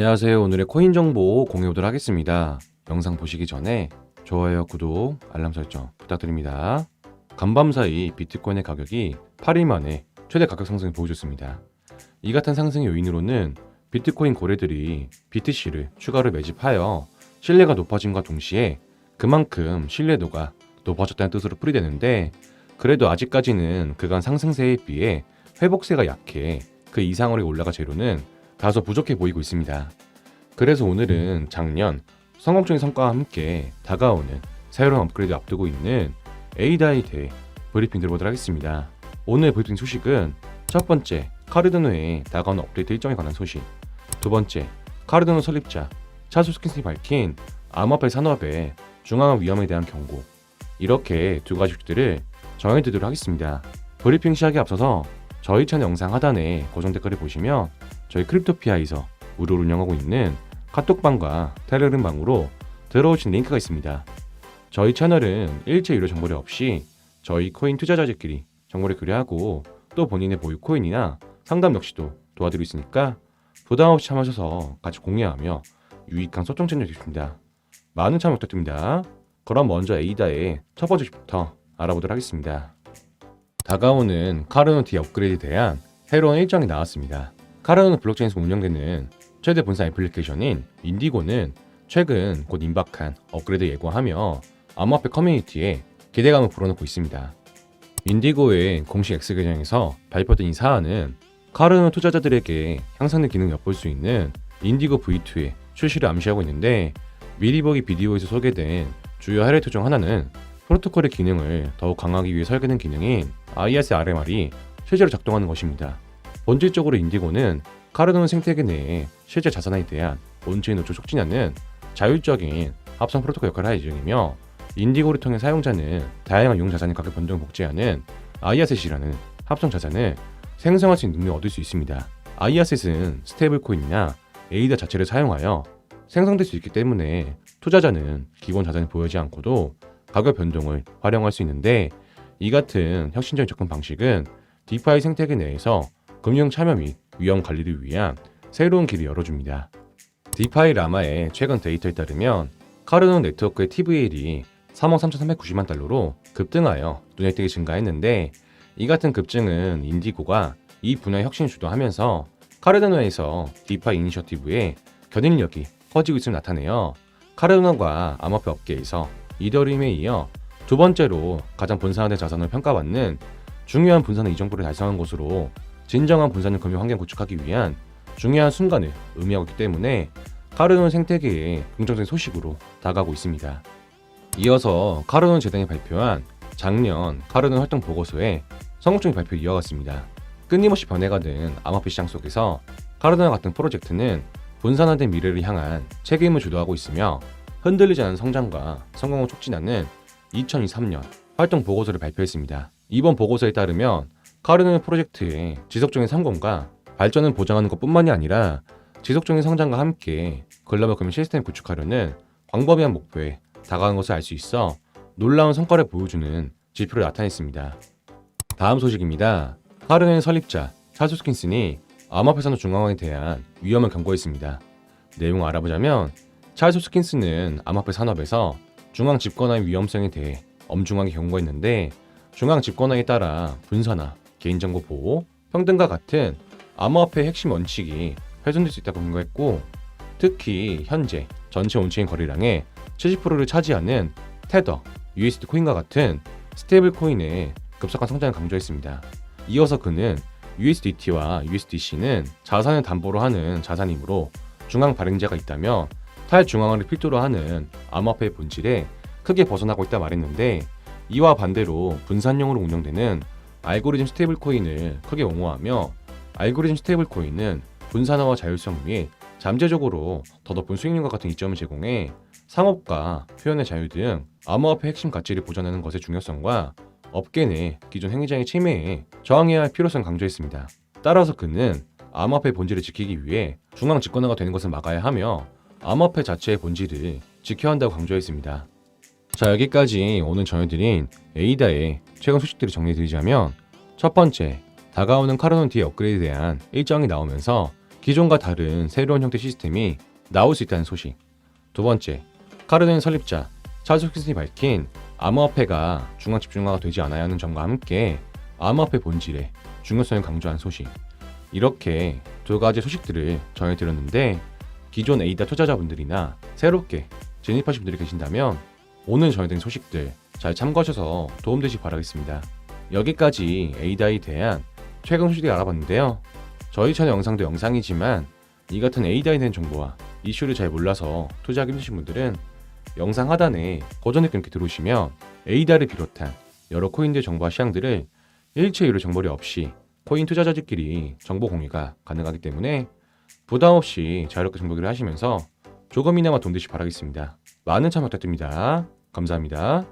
안녕하세요. 오늘의 코인 정보 공유하도록 하겠습니다. 영상 보시기 전에 좋아요, 구독, 알람 설정 부탁드립니다. 간밤 사이 비트코인의 가격이 8일 만에 최대 가격 상승을 보여줬습니다. 이 같은 상승의 요인으로는 비트코인 고래들이 BTC를 추가로 매집하여 신뢰가 높아짐과 동시에 그만큼 신뢰도가 높아졌다는 뜻으로 풀이되는데 그래도 아직까지는 그간 상승세에 비해 회복세가 약해 그 이상으로 올라가 재료는 다소 부족해 보이고 있습니다. 그래서 오늘은 작년 성공적인 성과와 함께 다가오는 새로운 업그레이드 앞두고 있는 에이다에 대해 브리핑 들어보도록 하겠습니다. 오늘 브리핑 소식은 첫 번째 카르드노의 다가오는 업데이트 일정에 관한 소식 두 번째 카르드노 설립자 찰스 스킨슨이 밝힌 암호화폐 산업의 중앙화 위험에 대한 경고 이렇게 두 가지 소식들을 정해드리도록 하겠습니다. 브리핑 시작에 앞서서 저희 채널 영상 하단에 고정 댓글을 보시면 저희 크립토피아에서 무료로 운영하고 있는 카톡방과 텔레그램방으로 들어오신 링크가 있습니다. 저희 채널은 일체 유료 정보료 없이 저희 코인 투자자들끼리 정보를 교류하고 또 본인의 보유 코인이나 상담 역시도 도와드리고 있으니까 부담 없이 참여하셔서 같이 공유하며 유익한 소통 채널 주십니다. 많은 참여 부탁드립니다. 그럼 먼저 에이다의 첫 번째 소식부터 알아보도록 하겠습니다. 다가오는 카르노 D 업그레이드에 대한 새로운 일정이 나왔습니다. 카르노 블록체인에서 운영되는 최대 분산 애플리케이션인 인디고는 최근 곧 임박한 업그레이드 예고하며 암호화폐 커뮤니티에 기대감을 불어넣고 있습니다. 인디고의 공식 X 계정에서 발표된 이 사안은 카르노 투자자들에게 향상된 기능을 엿볼 수 있는 인디고 V2의 출시를 암시하고 있는데 미리 보기 비디오에서 소개된 주요 하이라이트 중 하나는 프로토콜의 기능을 더욱 강화하기 위해 설계된 기능인 IS RMR이 실제로 작동하는 것입니다. 본질적으로 인디고는 카르노 생태계 내에 실제 자산에 대한 온체인 노출 촉진하는 자율적인 합성 프로토콜 역할을 할 예정이며 인디고를 통해 사용자는 다양한 용 자산의 가격 변동을 복제하는 IASET이라는 합성 자산을 생성할 수 있는 능력을 얻을 수 있습니다. IASET은 스테이블 코인이나 에이다 자체를 사용하여 생성될 수 있기 때문에 투자자는 기본 자산을 보유하지 않고도 가격 변동을 활용할 수 있는데 이 같은 혁신적인 접근 방식은 디파이 생태계 내에서 금융 참여 및 위험 관리를 위한 새로운 길을 열어줍니다. 디파이 라마의 최근 데이터에 따르면 카르노 네트워크의 TVL이 3억 3,390만 달러로 급등하여 눈에 띄게 증가했는데 이 같은 급증은 인디고가 이 분야의 혁신을 주도하면서 카르노에서 디파이 이니셔티브의 견인력이 커지고 있음을 나타내어 카르노가 암호화폐 업계에서 이더리움에 이어 두 번째로 가장 분산화된 자산을 평가받는 중요한 분산의 이정도를 달성한 것으로 진정한 분산형 금융 환경 구축하기 위한 중요한 순간을 의미하고 있기 때문에 카르노 생태계의 긍정적인 소식으로 다가오고 있습니다. 이어서 카르노 재단이 발표한 작년 카르노 활동 보고서에 성공적인 발표를 이어갔습니다. 끊임없이 변해가는 암호화폐 시장 속에서 카르노와 같은 프로젝트는 분산화된 미래를 향한 책임을 주도하고 있으며 흔들리지 않은 성장과 성공을 촉진하는 2023년 활동 보고서를 발표했습니다. 이번 보고서에 따르면 카르노 프로젝트의 지속적인 성공과 발전을 보장하는 것뿐만이 아니라 지속적인 성장과 함께 글로벌 금융 시스템을 구축하려는 광범위한 목표에 다가간 것을 알 수 있어 놀라운 성과를 보여주는 지표를 나타냈습니다. 다음 소식입니다. 카르노의 설립자 찰스 스킨슨이 산업 중앙화에 대한 위험을 경고했습니다. 내용을 알아보자면 찰스 스킨슨은 암호화폐 산업에서 중앙 집권화의 위험성에 대해 엄중하게 경고했는데 중앙 집권화에 따라 분산화, 개인정보 보호, 평등과 같은 암호화폐의 핵심 원칙이 훼손될 수 있다고 경고했고 특히 현재 전체 온체인 거래량의 70%를 차지하는 테더, USD 코인과 같은 스테이블 코인의 급속한 성장을 강조했습니다. 이어서 그는 USDT와 USDC는 자산을 담보로 하는 자산이므로 중앙 발행자가 있다며 탈중앙화를 필두로 하는 암호화폐의 본질에 크게 벗어나고 있다 말했는데 이와 반대로 분산형으로 운영되는 알고리즘 스테이블 코인을 크게 옹호하며 알고리즘 스테이블 코인은 분산화와 자율성 및 잠재적으로 더 높은 수익률과 같은 이점을 제공해 상업과 표현의 자유 등 암호화폐 핵심 가치를 보존하는 것의 중요성과 업계 내 기존 행위장의 침해에 저항해야 할 필요성을 강조했습니다. 따라서 그는 암호화폐 본질을 지키기 위해 중앙 집권화가 되는 것을 막아야 하며 암호화폐 자체의 본질을 지켜야 한다고 강조했습니다. 자 여기까지 오늘 전해드린 에이다의 최근 소식들을 정리해드리자면 첫 번째 다가오는 카르노 D 업그레이드에 대한 일정이 나오면서 기존과 다른 새로운 형태 시스템이 나올 수 있다는 소식. 두 번째, 카르덴 설립자 찰스 호킨슨이 밝힌 암호화폐가 중앙 집중화가 되지 않아야 하는 점과 함께 암호화폐 본질의 중요성을 강조한 소식. 이렇게 두 가지 소식들을 전해드렸는데 기존 에이다 투자자분들이나 새롭게 진입하신 분들이 계신다면 오늘 전해드린 소식들 잘 참고하셔서 도움되시 바라겠습니다. 여기까지 에이다에 대한 최근 소식을 알아봤는데요. 저희 채널 영상도 영상이지만 이 같은 에이다에 대한 정보와 이슈를 잘 몰라서 투자하기 힘드신 분들은 영상 하단에 고정 댓글 이렇게 들어오시면 에이다를 비롯한 여러 코인들 정보와 시향들을 일체 유료 정보리 없이 코인 투자자들끼리 정보 공유가 가능하기 때문에 부담 없이 자유롭게 정보기를 하시면서 조금이나마 돈 되시 바라겠습니다. 많은 참여 부탁드립니다. 감사합니다.